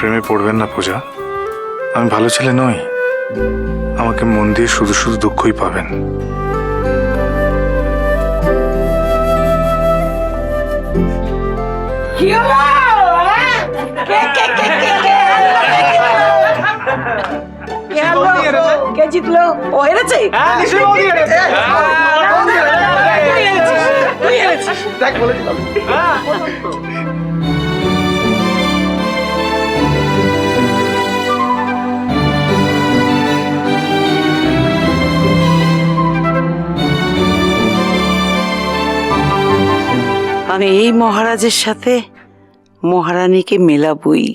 পড়বেন না পূজা। আমি ভালো ছেলে নই। আমাকে মন দিয়ে শুধু শুধু দুঃখই পাবেন। কি হলো? হ্যাঁ? কে কে কে কে কে? কে হলো? কে জিতলো? ও হেরেছে তুই হেরেছিস তুই আমি এই মহারাজের সাথে মহারানীকে মেলাবই।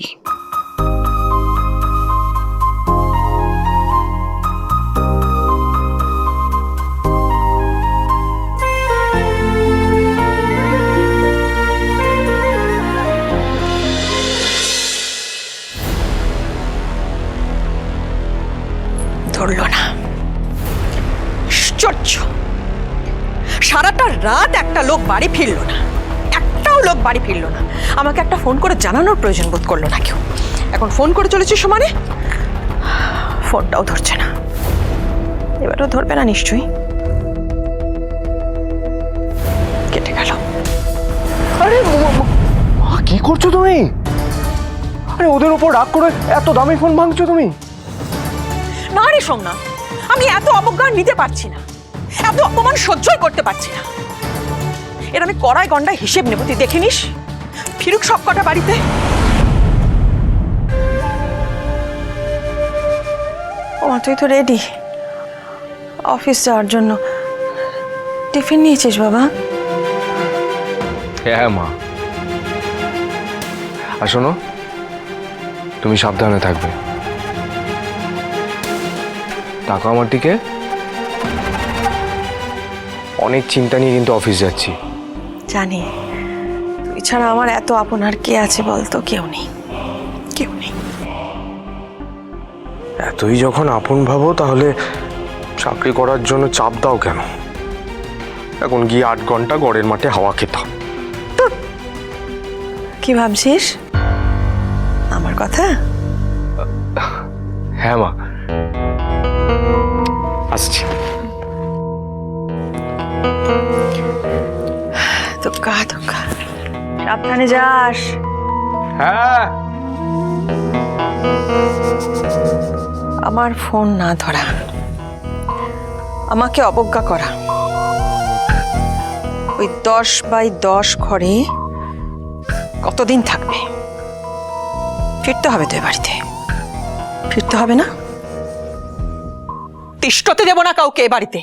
না। সারাটা রাত একটা লোক বাড়ি ফিরলো না। লোক বাড়ি ফিরলো না। আমাকে একটা ফোন করে জানানোর প্রয়োজন বোধ করল না কেউ। এখন ফোন করে চলেছে সমানে? ফোনটাও ধরছে না। এবারও ধরবে না নিশ্চয়ই। কেটে গেল। আরে কি করছ তুমি? আরে ওদের উপর রাগ করে এত দামি ফোন ভাঙছো তুমি? না রে সোমনাথ আমি এত অবজ্ঞা নিতে পারছি না। এত অপমান সহ্যই করতে পারছি না। এর আমি কড়াই গন্ডায় হিসেব নেব। তুই দেখে নিস। ফিরুক সব কটা বাড়িতে। ও তুই তো রেডি অফিস যাওয়ার জন্য। টিফিন নিয়েছিস বাবা? হ্যাঁ মা। আর শোনো তুমি সাবধানে থাকবে। টাকা আমার দিকে। অনেক চিন্তা নিয়ে কিন্তু অফিস যাচ্ছি। জানি। তুই ছাড়া আমার এত আপন আর কে আছে বলতো? কেউ নেই। কেউ নেই। এতই যখন আপন ভাবো তাহলে চাকরি করার জন্য চাপ দাও কেন? এখন গিয়ে আট ঘণ্টা গড়ের মাঠে হাওয়া খেতাম কি ভাবছিস? আমার কথা? হ্যাঁ মা। আসছি। সাবধানে যাস। হ্যাঁ। আমার ফোন না ধরা। আমাকে অবজ্ঞা করা। ওই দশ বাই দশ ঘরে কতদিন থাকবে? ফিরতে হবে তো এ বাড়িতে। ফিরতে হবে না? তিষ্ঠতে দেব না কাউকে এ বাড়িতে।